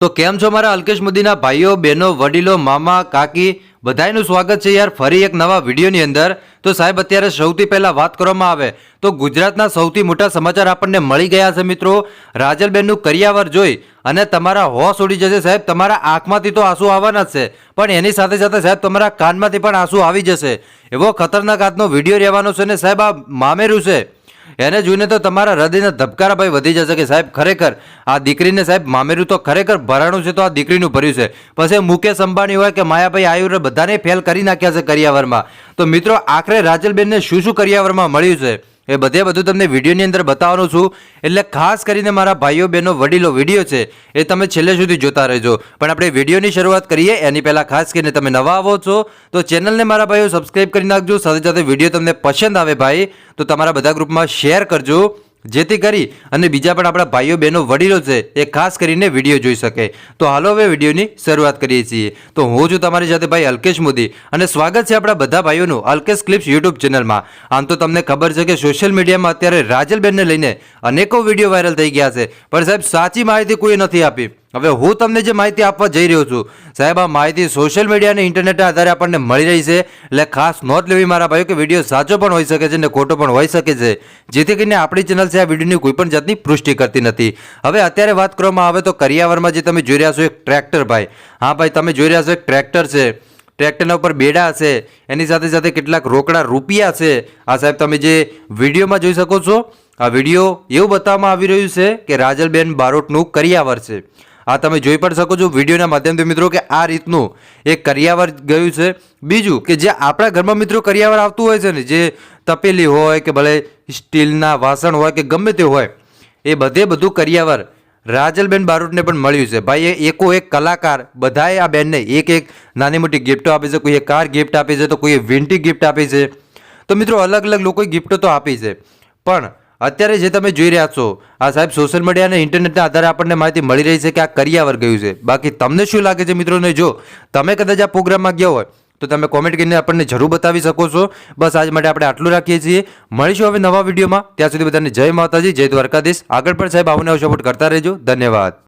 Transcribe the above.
તો કેમ છો મારા અલ્કેશ મોદીના ભાઈઓ, બહેનો, વડીલો, મામા, કાકી? બધાયનું સ્વાગત છે યાર ફરી એક નવા વિડીયોની અંદર. તો સાહેબ, અત્યારે સૌથી પહેલાં વાત કરવામાં આવે. તો ગુજરાતના સૌથી મોટા સમાચાર આપણને મળી ગયા છે મિત્રો. રાજલબેનનું કરિયાવર જોઈ અને તમારા હોશ ઉડી જશે સાહેબ. તમારા આંખમાંથી તો આંસુ આવવાના જ છે. પણ એની સાથે સાથે સાહેબ, તમારા કાનમાંથી પણ આંસુ આવી જશે. એવો ખતરનાક આજનો વીડિયો રહેવાનો છે ને સાહેબ, આ મામેરું છે. એને જોઈને તો તમારા હૃદયના ધબકારા ભાઈ વધી જશે કે સાહેબ ખરેખર આ દીકરીને સાહેબ મામેરું તો ખરેખર ભરાણું છે તો આ દીકરીનું ભર્યું છે. પછી મુકેશ અંબાણી હોય કે માયાભાઈ આયુર બધાને ફેલ કરી નાખ્યા છે કરિયાવરમાં. તો મિત્રો આખરે રાજલબેનને શું શું કરિયાવરમાં મળ્યું છે? એ બધે બધું તમને વિડીયોની અંદર બતાવવાનું છું. એટલે ખાસ કરીને મારા ભાઈઓ, બહેનો, વડીલો, વીડિયો છે, એ તમે છેલ્લે સુધી જોતા રહેજો. પણ આપણે વિડીયોની શરૂઆત કરીએ, એની પહેલાં ખાસ કરીને તમે નવા આવો છો, તો ચેનલને મારા ભાઈઓ સબસ્ક્રાઈબ કરી નાખજો, સાથે સાથે વીડિયો તમને પસંદ આવે ભાઈ, તો તમારા બધા ગ્રુપમાં શેર કરજો. જેથી કરી અને બીજા પણ આપણા ભાઈઓ, બહેનો, વડીલો છે, એ ખાસ કરીને વીડિયો જોઈ શકે. તો હાલો હવે વિડીયોની શરૂઆત કરીએ છીએ. તો હું છું તમારી સાથે ભાઈ અલ્કેશ મોદી અને સ્વાગત છે આપણા બધા ભાઈઓનું અલ્કેશ ક્લિપ્સ યુટ્યુબ ચેનલમાં. આમ તો તમને ખબર છે કે સોશિયલ મીડિયામાં અત્યારે રાજલબેનને લઈને અનેકો વીડિયો વાયરલ થઈ ગયા છે. પણ સાહેબ, સાચી માહિતી કોઈ નથી આપી. હવે હું તમને જે માહિતી આપવા જઈ રહ્યો છું, સાહેબ, આ માહિતી સોશિયલ મીડિયા અને ઇન્ટરનેટના આધારે આપણને મળી રહી છે. એટલે ખાસ નોંધ લેવી મારા ભાઈઓ કે વીડિયો સાચો પણ હોઈ શકે છે અને ખોટો પણ હોઈ શકે છે. જેથી કરીને આપણી ચેનલ છે, આ વિડીયોની કોઈ પણ જાતની પુષ્ટિ કરતી નથી. હવે અત્યારે વાત કરવામાં આવે તો કરિયાવરમાં જે તમે જોઈ રહ્યા છો, એક ટ્રેક્ટર ભાઈ. હા ભાઈ, તમે જોઈ રહ્યા છો, એક ટ્રેક્ટર છે. ટ્રેક્ટરના ઉપર બેડા છે એની સાથે સાથે કેટલાક રોકડા રૂપિયા છે. આ સાહેબ, તમે જે વિડીયોમાં જોઈ શકો છો, આ વીડિયો એવું બતાવવામાં આવી રહ્યું છે કે રાજલબેન બારોટનું કરિયાવર છે. આ તમે જોઈ પણ શકો છો વિડીયોના માધ્યમથી મિત્રો કે આ રીતનું એક કરિયાવર ગયું છે. બીજું કે જે આપણા ઘરમાં મિત્રો કરિયાવર આવતું હોય છે ને, જે તપેલી હોય કે ભલે સ્ટીલના વાસણ હોય કે ગમે તે હોય, એ બધે બધું કરિયાવર રાજલબેન બારોટને પણ મળ્યું છે. ભાઈ, એ એકો એક કલાકાર, બધાએ આ બેનને એક એક નાની મોટી ગિફ્ટો આપી છે. કોઈએ કાર ગિફ્ટ આપી છે, તો કોઈએ વિન્ટી ગિફ્ટ આપી છે. તો મિત્રો, અલગ અલગ લોકોએ ગિફ્ટો તો આપી છે. પણ અત્યારે જે તમે જોઈ રહ્યા છો, આ સાહેબ સોશિયલ મીડિયા અને ઇન્ટરનેટના આધારે આપણને માહિતી મળી રહી છે કે આ કરિયાવર ગયું છે. બાકી તમને શું લાગે છે મિત્રોને? જો તમે કદાચ આ પ્રોગ્રામમાં ગયા હોય, તો તમે કોમેન્ટ કરીને આપણને જરૂર બતાવી શકો છો. બસ આજ માટે આપણે આટલું રાખીએ છીએ. મળીશું હવે નવા વિડીયોમાં. ત્યાં સુધી બધાને જય માતાજી, જય દ્વારકાધીશ. આગળ પણ સાહેબ આવને સપોર્ટ કરતા રહેજો. ધન્યવાદ.